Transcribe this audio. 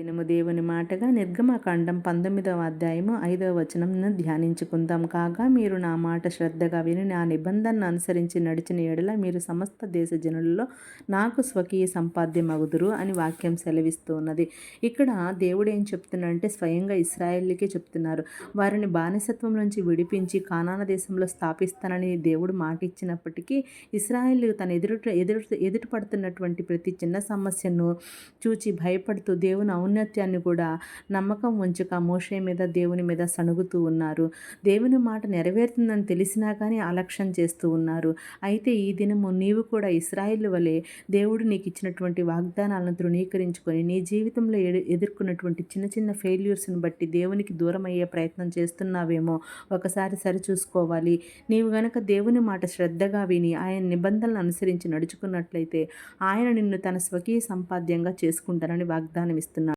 దినము దేవుని మాటగా నిర్గమకాండం పంతొమ్మిదవ అధ్యాయము ఐదవ వచనంను ధ్యానించుకుందాం. కాగా మీరు నా మాట శ్రద్ధగా విని నా నిబంధనను అనుసరించి నడిచిన ఏడల మీరు సమస్త దేశ జనులలో నాకు స్వకీయ సంపాద్యమగుదురు అని వాక్యం సెలవిస్తూ ఉన్నది ఇక్కడ దేవుడు ఏం చెప్తున్నాడంటే స్వయంగా ఇస్రాయేల్కే చెప్తున్నారు. వారిని బానిసత్వం నుంచి విడిపించి కానాన దేశంలో స్థాపిస్తానని దేవుడు మాట ఇచ్చినప్పటికీ ఇస్రాయేల్ తన ఎదురు ఎదురు ఎదురుపడుతున్నటువంటి ప్రతి చిన్న సమస్యను చూచి భయపడుతూ దేవుని అవును ఔన్నత్యాన్ని కూడా నమ్మకం ఉంచక మోషే మీద దేవుని మీద సణుగుతూ ఉన్నారు. దేవుని మాట నెరవేరుతుందని తెలిసినా కానీ అలక్ష్యం చేస్తూ ఉన్నారు. అయితే ఈ దినము నీవు కూడా ఇస్రాయిల్ వలె దేవుడు నీకు ఇచ్చినటువంటి వాగ్దానాలను తృణీకరించుకొని నీ జీవితంలో ఎదుర్కొన్నటువంటి చిన్న చిన్న ఫెయిల్యూర్స్ని బట్టి దేవునికి దూరం అయ్యే ప్రయత్నం చేస్తున్నావేమో ఒకసారి సరిచూసుకోవాలి. నీవు గనక దేవుని మాట శ్రద్ధగా విని ఆయన నిబంధనలను అనుసరించి నడుచుకున్నట్లయితే ఆయన నిన్ను తన స్వకీయ సంపాద్యంగా చేసుకుంటానని వాగ్దానం ఇస్తున్నాడు